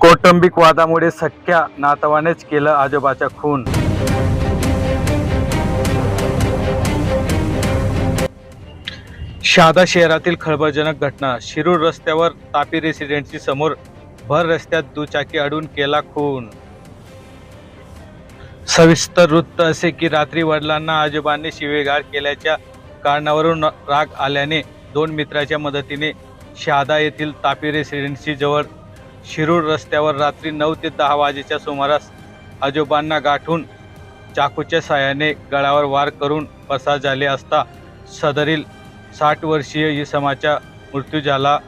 कौटुंबिक वादामुळे सख्या नातवानेच केलं आजोबाचा खून. शहादा शहरातील खळबळजनक घटना. शिरूर रस्त्यावर तापी रेसिडेन्सी समोर भर रस्त्यात दुचाकी अडून केला खून. सविस्तर वृत्त असे की रात्री वडिलांना आजोबांनी शिवेगाळ केल्याच्या कारणावरून राग आल्याने दोन मित्राच्या मदतीने शहादा येथील तापी रेसिडेन्सीजवळ शिरूर रस्त्यावर रात्री नऊ ते दहा वाजेच्या सुमारास आजोबांना गाठून चाकूच्या साहाय्याने गळावर वार करून पसार झाले असता सदरील साठ वर्षीय इसमाचा मृत्यू झाला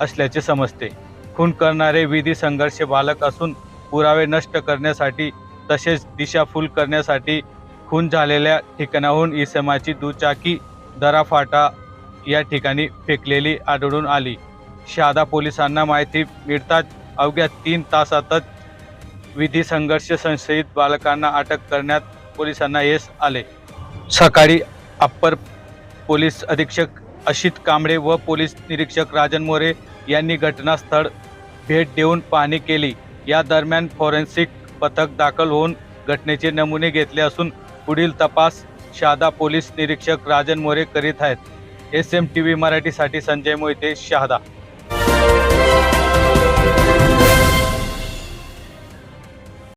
असल्याचे समजते. खून करणारे विधी संघर्ष बालक असून पुरावे नष्ट करण्यासाठी तसेच दिशाफूल करण्यासाठी खून झालेल्या ठिकाणाहून इसमाची दुचाकी दराफाटा या ठिकाणी फेकलेली आढळून आली. शहादा पोलिसांना माहिती मिळताच अवघ्या तीन तासातच विधी संघर्ष संशयित बालकांना अटक करण्यात पोलिसांना यश आले. सकाळी अप्पर पोलीस अधीक्षक अशित कांबळे व पोलीस निरीक्षक राजन मोरे यांनी घटनास्थळ भेट देऊन पाहणी केली. या दरम्यान फॉरेन्सिक पथक दाखल होऊन घटनेचे नमुने घेतले असून पुढील तपास शहादा पोलीस निरीक्षक राजन मोरे करीत आहेत. एस एम टी व्ही मराठीसाठी संजय मोहिते शहादा.